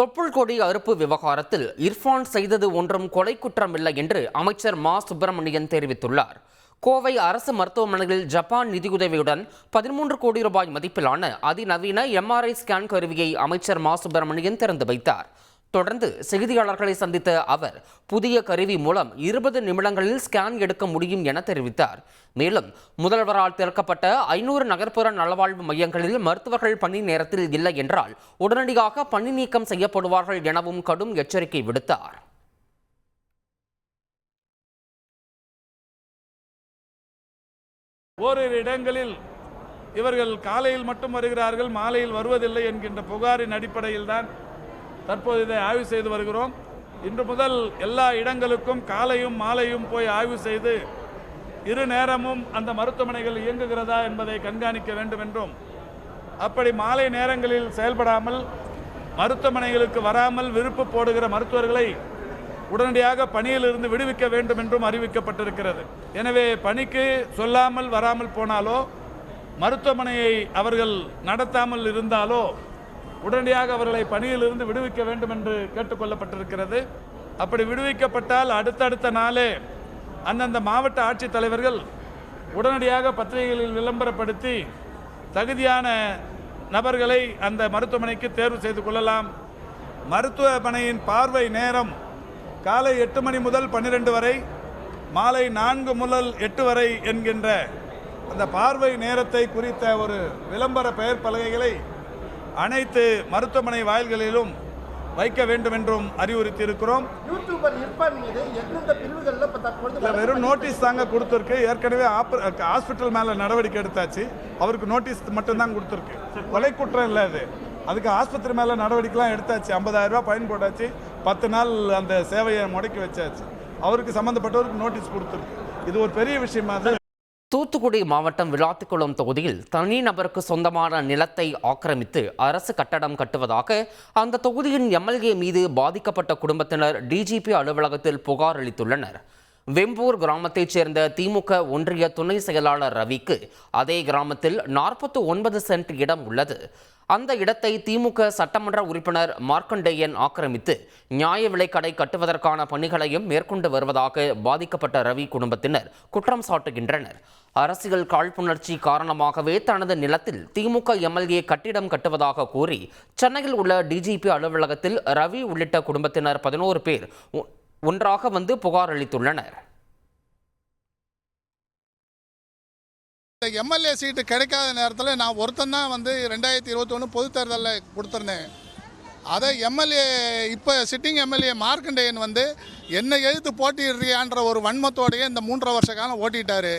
தொப்புள் கொடி அறுப்பு விவகாரத்தில் இர்ஃபான் செய்தது ஒன்றும் கொலை குற்றமில்லை என்று அமைச்சர் மா. சுப்பிரமணியன் தெரிவித்துள்ளார். கோவை அரசு மருத்துவமனையில் ஜப்பான் நிதியுதவியுடன் பதிமூன்று கோடி ரூபாய் மதிப்பிலான அதிநவீன எம்ஆர்ஐ ஸ்கேன் கருவியை அமைச்சர் மா. சுப்பிரமணியன் திறந்து வைத்தார். தொடர்ந்து செய்தியாளர்களை சந்தித்த அவர் புதிய கருவி மூலம் இருபது நிமிடங்களில் ஸ்கேன் எடுக்க முடியும் என தெரிவித்தார். மேலும் முதல்வரால் திறக்கப்பட்ட ஐநூறு நகர்ப்புற நலவாழ்வு மையங்களில் மருத்துவர்கள் பணி நேரத்தில் இல்லை என்றால் உடனடியாக பணி நீக்கம் செய்யப்படுவார்கள் எனவும் கடும் எச்சரிக்கை விடுத்தார். ஓரிரு இடங்களில் இவர்கள் காலையில் மட்டும் வருகிறார்கள் மாலையில் வருவதில்லை என்கின்ற புகாரின் அடிப்படையில் தான் தற்போது இதை ஆய்வு செய்து வருகிறோம். இன்று முதல் எல்லா இடங்களுக்கும் காலையும் மாலையும் போய் ஆய்வு செய்து இரு நேரமும் அந்த மருத்துவமனைகள் இயங்குகிறதா என்பதை கண்காணிக்க வேண்டும் என்றும் அப்படி மாலை நேரங்களில் செயல்படாமல் மருத்துவமனைகளுக்கு வராமல் விருப்பு போடுகிற மருத்துவர்களை உடனடியாக பணியிலிருந்து விடுவிக்க வேண்டும் என்றும் அறிவிக்கப்பட்டிருக்கிறது. எனவே பணிக்கு சொல்லாமல் வராமல் போனாலோ மருத்துவமனையை அவர்கள் நடத்தாமல் இருந்தாலோ உடனடியாக அவர்களை பணியிலிருந்து விடுவிக்க வேண்டும் என்று கேட்டுக்கொள்ளப்பட்டிருக்கிறது அப்படி விடுவிக்கப்பட்டால் அடுத்தடுத்த நாளே அந்தந்த மாவட்ட ஆட்சித்தலைவர்கள் உடனடியாக பத்திரிகைகளில் விளம்பரப்படுத்தி தகுதியான நபர்களை அந்த மருத்துவமனைக்கு தேர்வு செய்து கொள்ளலாம். மருத்துவமனையின் பார்வை நேரம் காலை எட்டு மணி முதல் பன்னிரெண்டு வரை மாலை நான்கு முதல் எட்டு வரை என்கின்ற அந்த பார்வை நேரத்தை குறித்த ஒரு விளம்பர பெயர் பலகைகளை அனைத்து மருத்துவமனை வாயில்களிலும் வைக்க வேண்டும் என்றும் அறிவுறுத்தி இருக்கிறோம் யூடியூபர் இர்ஃபான் மீது எந்தெந்த பிரிவுகளில் இப்போ தற்பொழுது இல்ல, வெறும் நோட்டீஸ் தாங்க கொடுத்துருக்கு. ஏற்கனவே ஹாஸ்பிட்டல் மேலே நடவடிக்கை எடுத்தாச்சு. அவருக்கு நோட்டீஸ் மட்டும்தான் கொடுத்துருக்கு. கொலை குற்றம் இல்லை அது. அதுக்கு ஆஸ்பத்திரி மேலே நடவடிக்கைலாம் எடுத்தாச்சு. 50000 ரூபாய் ஃபைன் போட்டாச்சு. பத்து நாள் அந்த சேவையை முடக்கி வச்சாச்சு. அவருக்கு சம்மந்தப்பட்டவருக்கு நோட்டீஸ் கொடுத்துருக்கு. இது ஒரு பெரிய விஷயமா அது. தூத்துக்குடி மாவட்டம் விளாத்திக்குளம் தொகுதியில் தனிநபருக்கு சொந்தமான நிலத்தை ஆக்கிரமித்து அரசு கட்டடம் கட்டுவதாக அந்த தொகுதியின் எம்எல்ஏ மீது பாதிக்கப்பட்ட குடும்பத்தினர் டிஜிபி அலுவலகத்தில் புகார் அளித்துள்ளனர். வெம்பூர் கிராமத்தைச் சேர்ந்த திமுக ஒன்றிய துணை செயலாளர் ரவிக்கு அதே கிராமத்தில் நாற்பத்து ஒன்பது சென்ட் இடம் உள்ளது. அந்த இடத்தை திமுக சட்டமன்ற உறுப்பினர் மார்க்கண்டேயன் ஆக்கிரமித்து நியாய விலைக்கடை கட்டுவதற்கான பணிகளையும் மேற்கொண்டு வருவதாக பாதிக்கப்பட்ட ரவி குடும்பத்தினர் குற்றம் சாட்டுகின்றனர். அரசியல் காழ்ப்புணர்ச்சி காரணமாகவே தனது நிலத்தில் திமுக எம்எல்ஏ கட்டிடம் கட்டுவதாக கூறி சென்னையில் உள்ள டிஜிபி அலுவலகத்தில் ரவி உள்ளிட்ட குடும்பத்தினர் பதினோரு பேர் ஒன்றாக வந்து புகார் அளித்துள்ளனர். இந்த எம்எல்ஏ சீட்டு கிடைக்காத நேரத்தில் நான் ஒருத்தன் தான் வந்து ரெண்டாயிரத்தி இருபத்தொன்று பொதுத்தேர்தலில் கொடுத்துருந்தேன். அதை எம்எல்ஏ இப்போ சிட்டிங் எம்எல்ஏ மார்க்கண்டேயன் வந்து என்னை எழுத்து போட்டிடுறியான்ற ஒரு வன்மத்தோடையே இந்த மூன்றரை வருஷ காலம் ஓட்டிட்டார்.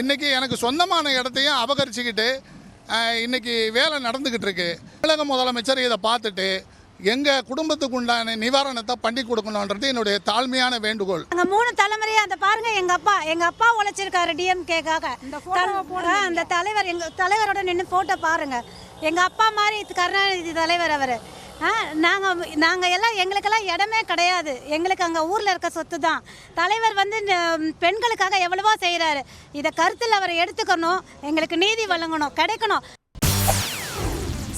இன்றைக்கி எனக்கு சொந்தமான இடத்தையும் அபகரிச்சுக்கிட்டு இன்றைக்கி வேலை நடந்துக்கிட்டு இருக்கு. தமிழக முதலமைச்சர் இதை பார்த்துட்டு எங்கள் குடும்பத்துக்கு உண்டான நிவாரணத்தை பண்ணி கொடுக்கணுன்றது என்னுடைய தாழ்மையான வேண்டுகோள். அங்க மூணு தலைமுறையா அந்த பாருங்க எங்க அப்பா எங்க அப்பா உழைச்சிருக்காரு டிஎம்கேக்காக அந்த தலைவர் எங்க தலைவரோட நின்று போட்டோ பாருங்க. எங்க அப்பா மாதிரி கருணாநிதி தலைவர் அவர். நாங்க நாங்க எல்லாம் எங்களுக்கெல்லாம் இடமே கிடையாது. எங்களுக்கு அங்க ஊர்ல இருக்க சொத்து தான் தலைவர் வந்து இந்த பெண்களுக்காக எவ்வளவோ செய்யறாரு இதை கருத்தில் அவர் எடுத்துக்கணும். எங்களுக்கு நீதி வழங்கணும் கிடைக்கணும்.